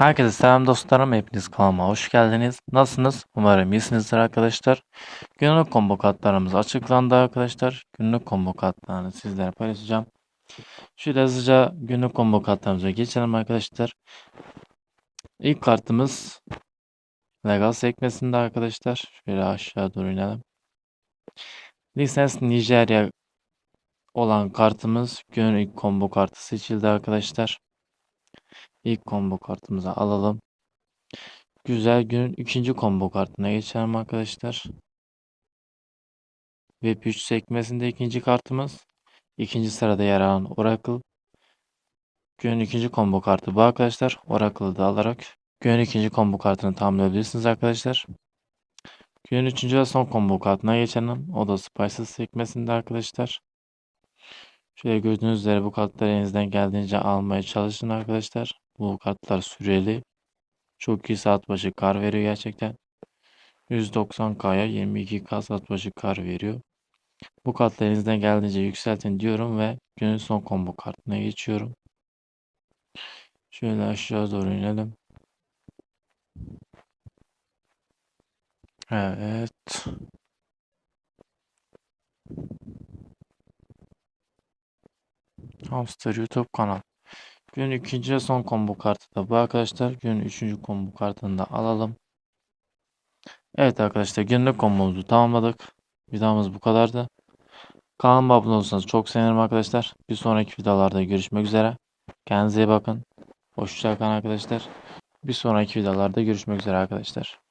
Herkese selam dostlarım. Hepiniz kanalıma hoş geldiniz. Nasılsınız? Umarım iyisinizdir arkadaşlar. Günlük combo kartlarımız açıklandı arkadaşlar. Günlük combo kartlarını sizlere paylaşacağım. Şöyle hızlıca günlük combo kartlarımıza geçelim arkadaşlar. İlk kartımız Legal sekmesinde arkadaşlar. Şöyle aşağı doğru inelim. Lisens Nijerya olan kartımız günün ilk combo kartı seçildi arkadaşlar. İlk combo kartımızı alalım. Güzel günün ikinci combo kartına geçelim arkadaşlar. Web 3 sekmesinde ikinci kartımız. İkinci sırada yer alan Oracle. Günün ikinci combo kartı bu arkadaşlar. Oracle'ı da alarak günün ikinci combo kartını tamamlayabilirsiniz arkadaşlar. Günün üçüncü ve son combo kartına geçelim. O da Spices sekmesinde arkadaşlar. Şöyle gördüğünüz üzere bu kartları elinizden geldiğince almaya çalışın arkadaşlar. Bu kartlar süreli. Çok iyi saat başı kar veriyor gerçekten. 190K'ya 22K saat başı kar veriyor. Bu elinizden geldiğince yükseltin diyorum ve günün son combo kartına geçiyorum. Şöyle aşağı doğru inelim. Evet. Hamster YouTube kanal. Günün ikinci son combo kartı da bu arkadaşlar. Günün üçüncü combo kartını da alalım. Evet arkadaşlar günlük kombomuzu tamamladık. Videomuz bu kadardı. Kanalıma abone olursanız çok sevinirim arkadaşlar. Bir sonraki videolarda görüşmek üzere. Kendinize iyi bakın. Hoşçakalın arkadaşlar. Bir sonraki videolarda görüşmek üzere arkadaşlar.